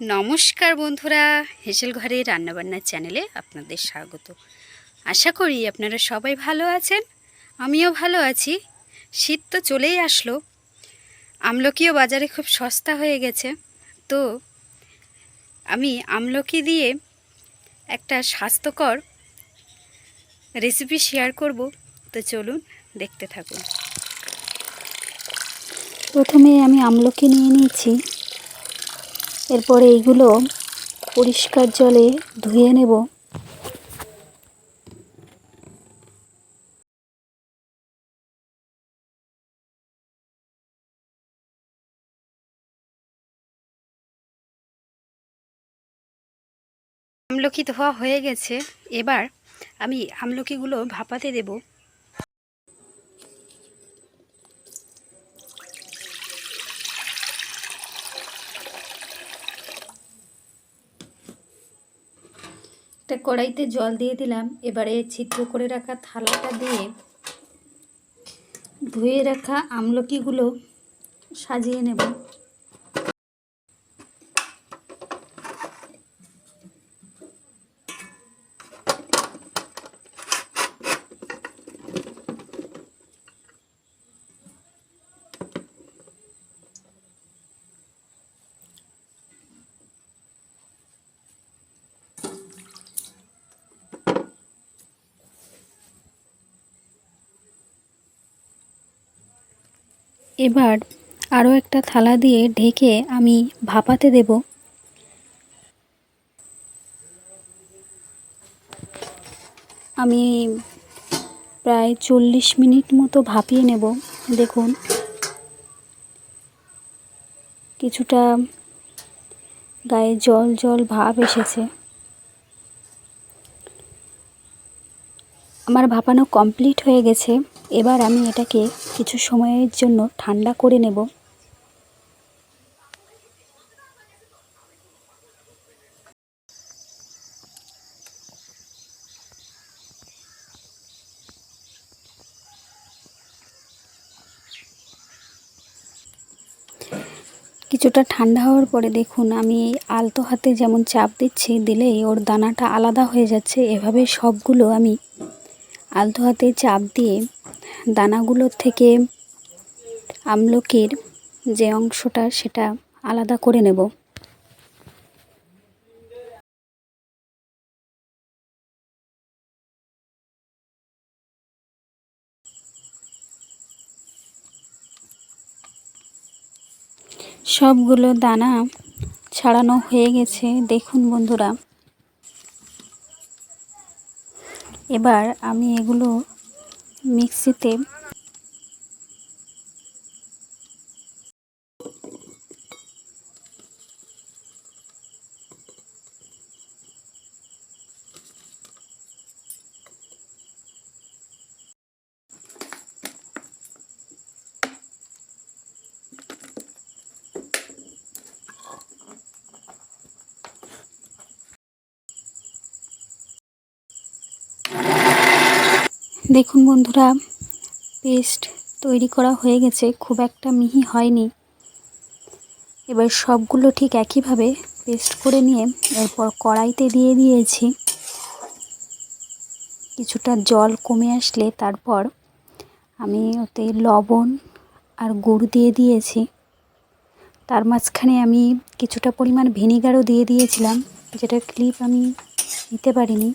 নমস্কার বন্ধুরা, হেসেল ঘরে রান্নাবান্নার চ্যানেলে আপনাদের স্বাগত। আশা করি আপনারা সবাই ভালো আছেন, আমিও ভালো আছি। শীত তো চলেই আসলো, আমলকিও বাজারে খুব সস্তা হয়ে গেছে। তো আমি আমলকি দিয়ে একটা স্বাস্থ্যকর রেসিপি শেয়ার করব, তো চলুন দেখতে থাকুন। প্রথমে আমি আমলকি নিয়ে নিয়েছি। এরপরে এইগুলো পরিষ্কার জলে ধুয়ে নেব। আমলকি ধোয়া হয়ে গেছে। এবার আমি আমলকিগুলো ভাপাতে দেব। একটা কড়াইতে জল দিয়ে দিলাম। এবারে ছিদ্র করে রাখা থালাটা দিয়ে ধুয়ে রাখা আমলকিগুলো সাজিয়ে নেব। এবার আরও একটা থালা দিয়ে ঢেকে আমি ভাপাতে দেব। আমি প্রায় চল্লিশ মিনিট মতো ভাপিয়ে নেব, দেখুন। কিছুটা গায়ে জল জল ভাব এসেছে। আমার ভাপানো কমপ্লিট হয়ে গেছে। এবার আমি এটাকে কিছু সময়ের জন্য ঠান্ডা করে নেব। কিছুটা ঠান্ডা হওয়ার পরে দেখুন, আমি আলতো হাতে যেমন চাপ দিচ্ছি, দিলেই ওর দানাটা আলাদা হয়ে যাচ্ছে। এভাবে সবগুলো আমি আলতো হাতে চাপ দিয়ে দানাগুলোর থেকে আমলকির যে অংশটা, সেটা আলাদা করে নেব। সবগুলো দানা ছাড়ানো হয়ে গেছে। দেখুন বন্ধুরা। এবার আমি এগুলো মিক্সিতে দেখুন বন্ধুরা পেস্ট তৈরি করা হয়ে গেছে, খুব একটা মিহি হয়নি। এবার সবগুলো ঠিক একইভাবে পেস্ট করে নিয়ে এরপর কড়াইতে দিয়ে দিয়েছি। কিছুটা জল কমে আসলে তারপর আমি ওতে লবণ আর গুড় দিয়ে দিয়েছি। তার মাঝখানে আমি কিছুটা পরিমাণ ভিনিগারও দিয়ে দিয়েছিলাম, যেটা ক্লিপ আমি নিতে পারিনি।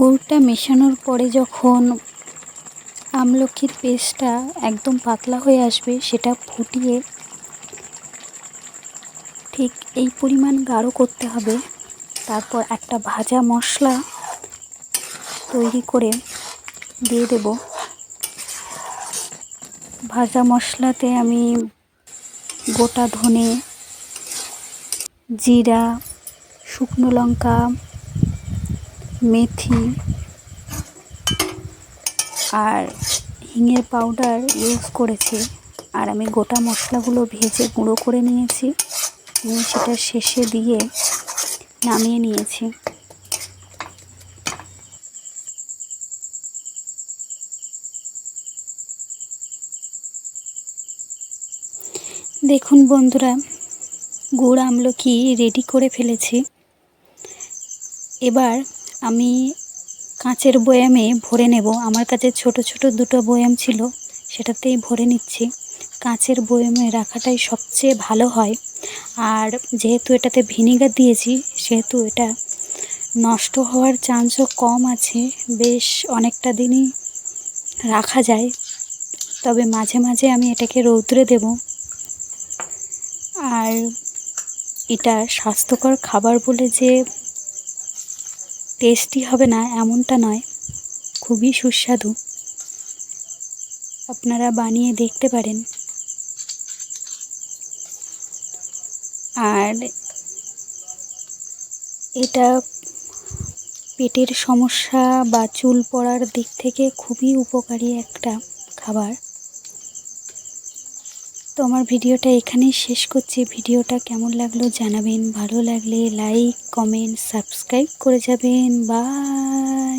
গুড়টা মেশানোর পরে যখন আমলকির পেস্টটা একদম পাতলা হয়ে আসবে, সেটা ফুটিয়ে ঠিক এই পরিমাণ গাঢ় করতে হবে। তারপর একটা ভাজা মশলা তৈরি করে দিয়ে দেব। ভাজা মশলাতে আমি গোটা ধনে, জিরা, শুকনো লঙ্কা মেথি আর হিঙের পাউডার ইউজ করেছি। আর আমি গোটা মশলাগুলো ভেজে গুঁড়ো করে নিয়েছি। নিয়ে সেটা শেষে দিয়ে নামিয়ে নিয়েছি। দেখুন বন্ধুরা, গুড় আমলকি রেডি করে ফেলেছি। এবার আমি কাঁচের বয়ামে ভরে নেব। আমার কাছে ছোট ছোট দুটো বয়াম ছিল, সেটাতেই ভরে নিচ্ছি। কাঁচের বয়ামে রাখাটাই সবচেয়ে ভালো হয়। আর যেহেতু এটাতে ভিনিগার দিয়েছি, সেহেতু এটা নষ্ট হওয়ার চান্সও কম আছে। বেশ অনেকটা দিনই রাখা যায়। তবে মাঝে মাঝে আমি এটাকে রৌদ্রে দেব। আর এটা স্বাস্থ্যকর খাবার বলে যে টেস্টি হবে না এমনটা নয়। খুবই সুস্বাদু। আপনারা বানিয়ে দেখতে পারেন। আর এটা পেটের সমস্যা বা চুল পড়ার দিক থেকে খুবই উপকারী একটা খাবার। তো আমার ভিডিওটা এখানেই শেষ করছি। ভিডিওটা কেমন লাগল জানাবেন। ভালো লাগলে লাইক কমেন্ট সাবস্ক্রাইব করে যাবেন। বাই